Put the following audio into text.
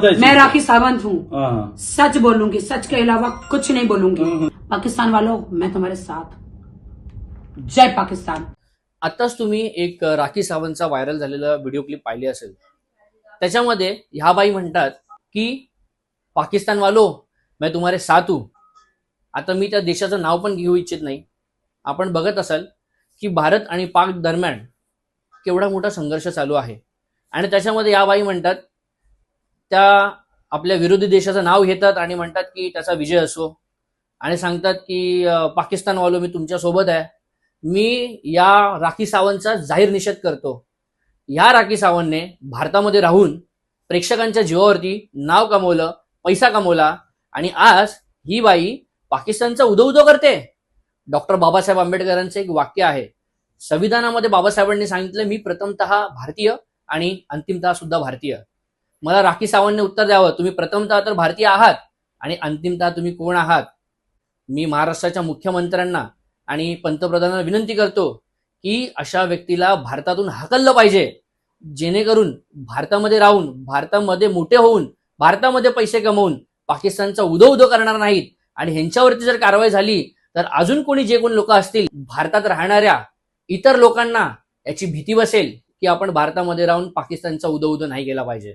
मैं राखी सावंत हूँ। हाँ सच बोलूंगी सच के अलावा कुछ नहीं बोलूंगी। पाकिस्तान वालों मैं तुम्हारे साथ। जय पाकिस्तान। आत्ताच तुम्ही एक राखी सावंतचा व्हायरल झालेला व्हिडिओ क्लिप पाहिली असेल. त्याच्यामध्ये ह्या बाई म्हणतात की पाकिस्तान वालो मैं तुम्हारे साथ हूं. आता मी त्या देशाचं नाव पण घेऊ इच्छित नाही. आपण बघत असाल की भारत आणि पाक दरम्यान केवढा मोठा संघर्ष चालू आहे. आणि त्याच्यामध्ये या बाई म्हणतात त्या आपल्या विरोधी देशाचं नाव घेतात आणि म्हणतात की त्याचा विजय असो. आणि सांगतात की पाकिस्तानवालो मी तुमच्यासोबत आहे. मी या राखी सावंतचा जाहीर निषेध करतो. या राखी सावंतने भारतामध्ये राहून प्रेक्षकांच्या जीवावरती नाव कमवलं पैसा कमवला आणि आज ही बाई पाकिस्तानचा उदो उदो करते. डॉक्टर बाबासाहेब आंबेडकरांचं एक वाक्य आहे. संविधानामध्ये बाबासाहेबांनी सांगितलं मी प्रथमतः भारतीय आणि अंतिमतः सुद्धा भारतीय. मला राखी सावंतने उत्तर द्यावं. तुम्ही प्रथमतः तर भारतीय आहात आणि अंतिमतः तुम्ही कोण आहात? मी महाराष्ट्राच्या मुख्यमंत्र्यांना आणि पंतप्रधानांना विनंती करतो की अशा व्यक्तीला भारतातून हाकललं पाहिजे. जेणेकरून भारतामध्ये राहून भारतामध्ये मोठे होऊन भारतामध्ये पैसे कमवून पाकिस्तानचा उदो उदो करणार नाहीत. आणि ह्यांच्यावरती जर कारवाई झाली तर अजून कोणी जे कोण लोक असतील भारतात राहणाऱ्या इतर लोकांना याची भीती बसेल की आपण भारतामध्ये राहून पाकिस्तानचा उदो उदो नाही केला पाहिजे.